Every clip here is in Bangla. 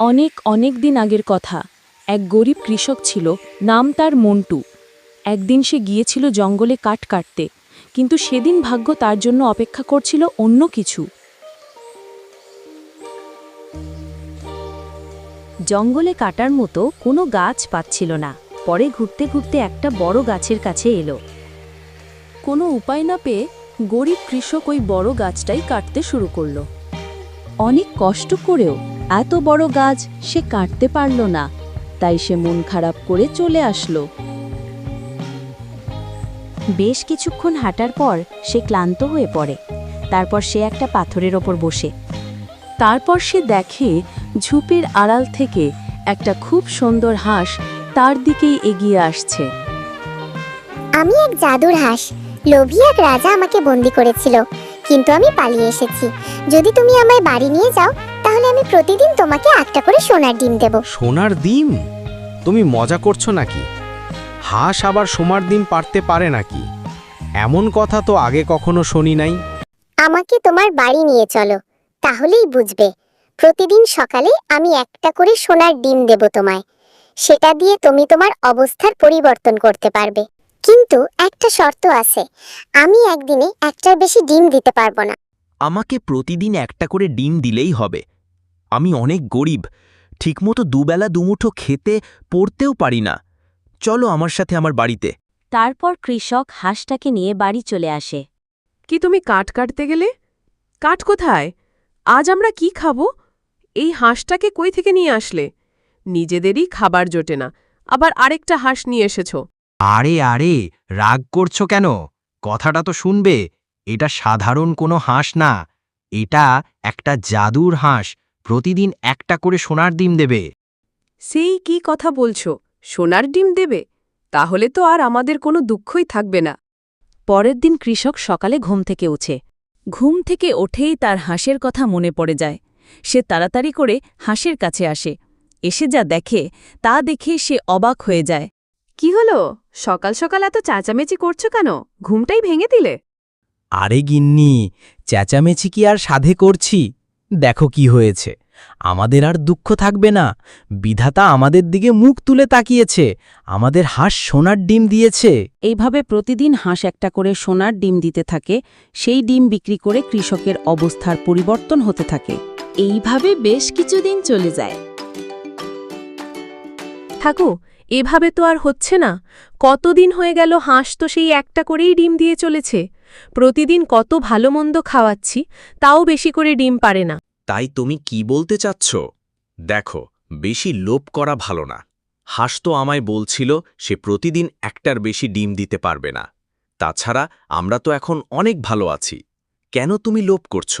অনেক অনেক দিন আগের কথা। এক গরিব কৃষক ছিল, নাম তার মন্টু। একদিন সে গিয়েছিল জঙ্গলে কাঠ কাটতে, কিন্তু সেদিন ভাগ্য তার জন্য অপেক্ষা করছিল অন্য কিছু। জঙ্গলে কাটার মতো কোনো গাছ পাচ্ছিল না। পরে ঘুরতে ঘুরতে একটা বড় গাছের কাছে এলো। কোনো উপায় না পেয়ে গরিব কৃষক ওই বড় গাছটাই কাটতে শুরু করল। অনেক কষ্ট করেও এত বড় গাছ সে কাটতে পারল না, তাই সে মন খারাপ করে চলে আসলো। বেশ কিছুক্ষণ হাঁটার পর সে ক্লান্ত হয়ে পড়ে। তারপর সে একটা পাথরের ওপর বসে। তারপর সে দেখে ঝুপের আড়াল থেকে একটা খুব সুন্দর হাঁস তার দিকেই এগিয়ে আসছে। আমি এক জাদুর হাঁস, লোভী রাজা আমাকে বন্দি করেছিল। কিন্তু আমি পালিয়ে এসেছি। যদি তুমি আমায় বাড়ি নিয়ে যাও তাহলে আমি প্রতিদিন তোমাকে একটা করে সোনার ডিম দেব। সোনার ডিম? তুমি মজা করছ নাকি? হাঁস আবার সোমার ডিম পারতে পারে নাকি? এমন কথা তো আগে কখনো শুনি নাই। আমাকে তোমার বাড়ি নিয়ে চলো তাহলেই বুঝবে। প্রতিদিন সকালে আমি একটা করে সোনার ডিম দেব তোমায়। সেটা দিয়ে তুমি তোমার অবস্থার পরিবর্তন করতে পারবে। কিন্তু একটা শর্ত আছে। আমি একদিনে একটার বেশি ডিম দিতে পারব না। আমাকে প্রতিদিন একটা করে ডিম দিলেই হবে। আমি অনেক গরিব ঠিকমতো দুবেলা দুমুঠো খেতে পড়তেও পারি না। চলো আমার সাথে আমার বাড়িতে। তারপর কৃষক হাঁসটাকে নিয়ে বাড়ি চলে আসে। কি তুমি কাঠ কাটতে গেলে? কাঠ কোথায়? আজ আমরা কি খাব? এই হাঁসটাকে কই থেকে নিয়ে আসলে? নিজেদেরই খাবার জোটে না। আবার আরেকটা হাঁস নিয়ে এসেছ। আরে আরে, রাগ করছ কেন? কথাটা তো শুনবে। এটা সাধারণ কোনো হাঁস না। এটা একটা জাদুর হাঁস। প্রতিদিন একটা করে সোনার ডিম দেবে। সেই কি কথা বলছো? সোনার ডিম দেবে? তাহলে তো আর আমাদের কোনো দুঃখই থাকবে না। পরের দিন কৃষক সকালে ঘুম থেকে উঠে ঘুম থেকে ওঠেই তার হাঁসের কথা মনে পড়ে যায়। সে তাড়াতাড়ি করে হাঁসের কাছে আসে। এসে যা দেখে, তা দেখে সে অবাক হয়ে যায়। কি হলো? সকাল সকাল এত চেঁচামেচি করছ কেন? ঘুমটাই ভেঙে দিলে। আরে গিন্নি চেঁচামেচি কি আর সাধে করছি? দেখো কি হয়েছে। আমাদের আর দুঃখ থাকবে না। বিধাতা আমাদের দিকে মুখ তুলে তাকিয়েছে। আমাদের হাঁস সোনার ডিম দিয়েছে। এইভাবে প্রতিদিন হাঁস একটা করে সোনার ডিম দিতে থাকে সেই ডিম বিক্রি করে কৃষকের অবস্থার পরিবর্তন হতে থাকে। এইভাবে বেশ কিছুদিন চলে যায়। থাকো এভাবে তো আর হচ্ছে না। কতদিন হয়ে গেল হাঁস তো সেই একটা করেই ডিম দিয়ে চলেছে। প্রতিদিন কত ভালো মন্দ খাওয়াচ্ছি তাও বেশি করে ডিম পারে না। তাই তুমি কি বলতে চাচ্ছ? দেখো বেশি লোভ করা ভালো না। হাঁস তো আমায় বলছিল সে প্রতিদিন একটার বেশি ডিম দিতে পারবে না। তাছাড়া আমরা তো এখন অনেক ভালো আছি। কেন তুমি লোভ করছ?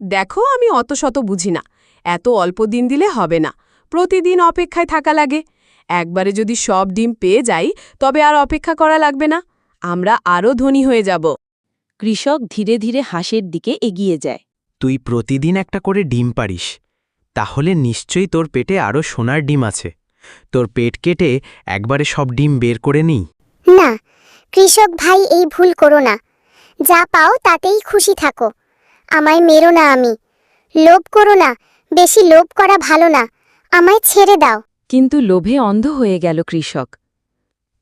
দেখো আমি অত শত বুঝি না। এত অল্প দিন দিলে হবে না। প্রতিদিন অপেক্ষায় থাকা লাগে। একবারে যদি সব ডিম পেয়ে যাই তবে আর অপেক্ষা করা লাগবে না। আমরা আরও ধনী হয়ে যাব। কৃষক ধীরে ধীরে হাঁসের দিকে এগিয়ে যায়। তুই প্রতিদিন একটা করে ডিম পারিস তাহলে নিশ্চয়ই তোর পেটে আরও সোনার ডিম আছে। তোর পেট কেটে একবারে সব ডিম বের করে নিই। না কৃষক ভাই এই ভুল করো না। যা পাও তাতেই খুশি থাকো। আমায় মেরো না আমি। লোভ করো না। বেশি লোভ করা ভালো না। আমায় ছেড়ে দাও। কিন্তু লোভে অন্ধ হয়ে গেল কৃষক।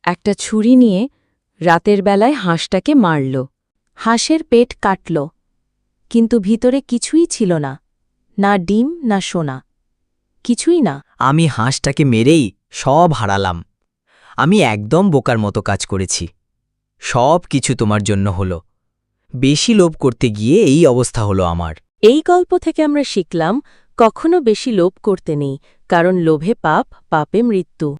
একটা ছুরি নিয়ে রাতের বেলায় হাঁসটাকে মারল। হাঁসের পেট কাটল কিন্তু ভিতরে কিছুই ছিল না না ডিম না সোনা। কিছুই না। আমি হাঁসটাকে মেরেই সব হারালাম। আমি একদম বোকার মতো কাজ করেছি। সব কিছু তোমার জন্য হলো। বেশি লোভ করতে গিয়ে এই অবস্থা হলো আমার। এই গল্প থেকে আমরা শিখলাম কখনো বেশি লোভ করতে নেই কারণ লোভে পাপ পাপে মৃত্যু।